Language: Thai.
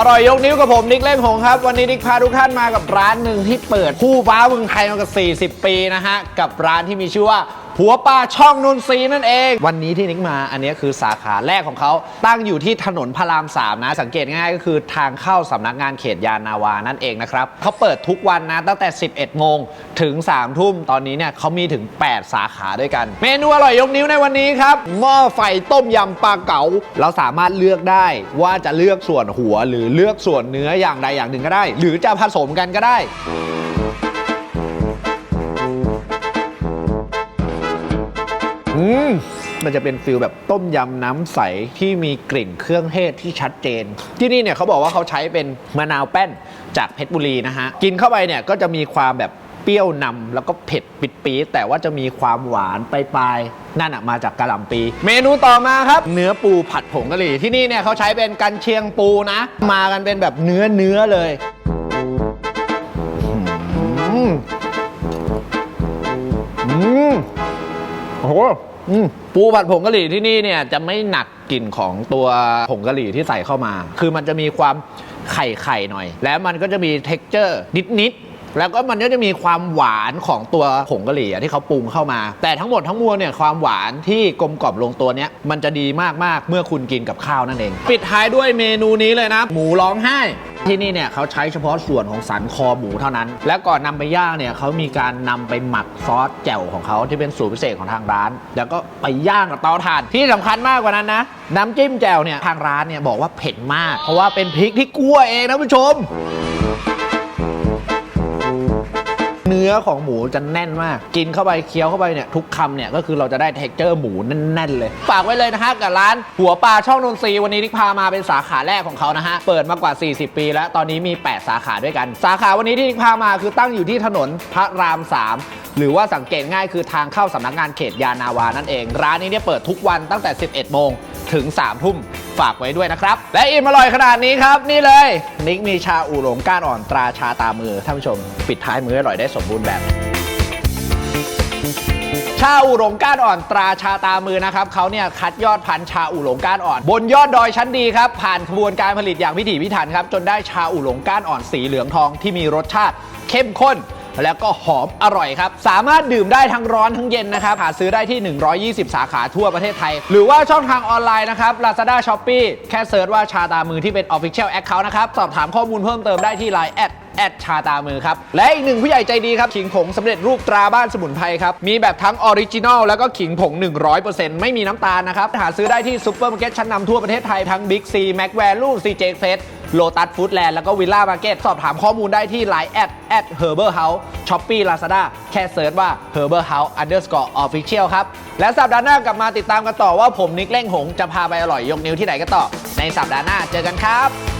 อร่อยยกนิ้วกับผมนิกเล่มหงครับ วันนี้นิกพาทุกท่านมากับร้านหนึ่งที่เปิดคู่ฟ้าเมืองไทยมากับ 40 ปีนะฮะ กับร้านที่มีชื่อว่า ผัวป้าช่องนนทรีย์นั่นเอง วันนี้ที่นิกมาอันนี้คือสาขาแรกของเขาตั้งอยู่ที่ถนนพระราม3นะสังเกตง่ายก็คือทางเข้าสำนักงานเขตยานนาวานั่นเองนะครับเขาเปิดทุกวันนะตั้งแต่ 11 โมงถึง 3 ทุ่มตอนนี้เนี่ยเขามีถึง 8 สาขาด้วยกัน เมนูอร่อยยกนิ้วในวันนี้ครับหม้อไฟต้มยำปลาเก๋าเราสามารถเลือกได้ว่าจะเลือกส่วนหัวหรือเลือกส่วนเนื้ออย่างใดอย่างหนึ่งก็ได้ หรือจะผสมกันก็ได้ อืมมันจะเป็นฟิลแบบต้มยำน้ำใสที่มีกลิ่นเครื่องเทศที่ชัดเจน ที่นี่เนี่ยเขาบอกว่าเขาใช้เป็นมะนาวแป้นจากเพชรบุรีนะฮะ กินเข้าไปเนี่ยก็จะมีความแบบเปรี้ยวนำแล้วก็เผ็ดปิดปีแต่ว่าจะมีความหวานปลายๆนั่นอะมาจากกะหล่ำปี เมนูต่อมาครับ เนื้อปูผัดผงกะหรี่ที่นี่เนี่ยเขาใช้เป็นกันเชียงปูนะ มากันเป็นแบบเนื้อเนื้อเลย อืม ปูผัดผงกะหรี่ที่นี่เนี่ยจะไม่หนักกลิ่นของตัวผงกะหรี่ที่ใส่เข้ามา คือมันจะมีความไข่ไข่ๆหน่อย แล้วมันก็จะมี t e x t อร์นิดนิดๆ แล้วก็มันก็จะมีความหวานของตัวผงกะหรี่อะที่เขาปรุงเข้ามา แต่ทั้งหมดทั้งมวลเนี่ยความหวานที่กลมกล่อมลงตัวเนี้ยมันจะดีมากๆ เมื่อคุณกินกับข้าวนั่นเอง ปิดท้ายด้วยเมนูนี้เลยนะหมูร้องไห้ ที่นี่เนี่ยเขาใช้เฉพาะส่วนของสันคอหมูเท่านั้น และก่อนนำไปย่างเนี่ยเขามีการนำไปหมักซอสแจ่วของเขาที่เป็นสูตรพิเศษของทางร้าน แล้วก็ไปย่างกับเตาถ่านที่สำคัญมากกว่านั้นนะ น้ำจิ้มแจ่วเนี่ยทางร้านเนี่ยบอกว่าเผ็ดมาก เพราะว่าเป็นพริกที่คั่วเองนะผู้ชม เนื้อของหมูจะแน่นมาก กินเข้าไปเคี้ยวเข้าไปเนี่ยทุกคำเนี่ยก็คือเราจะได้เท็กเจอร์หมูแน่นๆเลย ฝากไว้เลยนะฮะกับร้านหัวปลาช่องนนทรีวันนี้นิกพามาเป็นสาขาแรกของเขานะฮะเปิดมากว่า 40 ปี แล้วตอนนี้มี 8 สาขาด้วยกัน สาขาวันนี้ที่นิกพามาคือตั้งอยู่ที่ถนนพระราม 3 หรือว่าสังเกตง่ายคือทางเข้าสำนักงานเขตยานาวานั่นเอง ร้านนี้เนี่ยเปิดทุกวันตั้งแต่ 11 โมง ถึง3ทุ่มฝากไว้ด้วยนะครับ และอิ่มอร่อยขนาดนี้ครับ นี่เลย นิกมีชาอูหลงก้านอ่อนตราชาตามือท่านผู้ชม ปิดท้ายมืออร่อยได้สมบูรณ์แบบชาอูหลงก้านอ่อนตราชาตามือนะครับเขาเนี่ยคัดยอดพันธุ์ชาอูหลงก้านอ่อน บนยอดดอยชั้นดีครับ ผ่านกระบวนการผลิตอย่างพิถีพิถันครับ จนได้ชาอูหลงก้านอ่อนสีเหลืองทองที่มีรสชาติเข้มข้น แล้วก็หอมอร่อยครับ สามารถดื่มได้ทั้งร้อนทั้งเย็นนะครับ หาซื้อได้ที่ 120 สาขาทั่วประเทศไทย หรือว่าช่องทางออนไลน์นะครับ Lazada Shopee แค่เซิร์ชว่าชาตามือที่เป็น Official Account นะครับ สอบถามข้อมูลเพิ่มเติมได้ที่ Line แอดแอดชาตามือครับ และอีกหนึ่งผู้ใหญ่ใจดีครับขิงผงสำเร็จรูปตราบ้านสมุนไพรครับ มีแบบทั้งออริจินอลแล้วก็ขิงผง 100%ไม่มีน้ำตาลนะครับ หาซื้อได้ที่ซุปเปอร์มาร์เก็ตชั้นนำทั่วประเทศไทยทั้งบิ๊กซีแม็กแวลูซีเจเฟส โลตัสฟู้ดแลนด์แล้วก็วิลล่ามาร์เก็ตสอบถามข้อมูลได้ที่ Line แอดแอดเฮอร์เบอร์เฮาส์ช้อปปี้ลาซาด้าแค่เซิร์ชว่า h e r b e r House underscore official ครับ และสัปดาห์หน้ากลับมาติดตามกันต่อว่าผมนิกเล่งหงจะพาไปอร่อยยกนิ้วที่ไหนกันต่อ ในสัปดาห์หน้าเจอกันครับ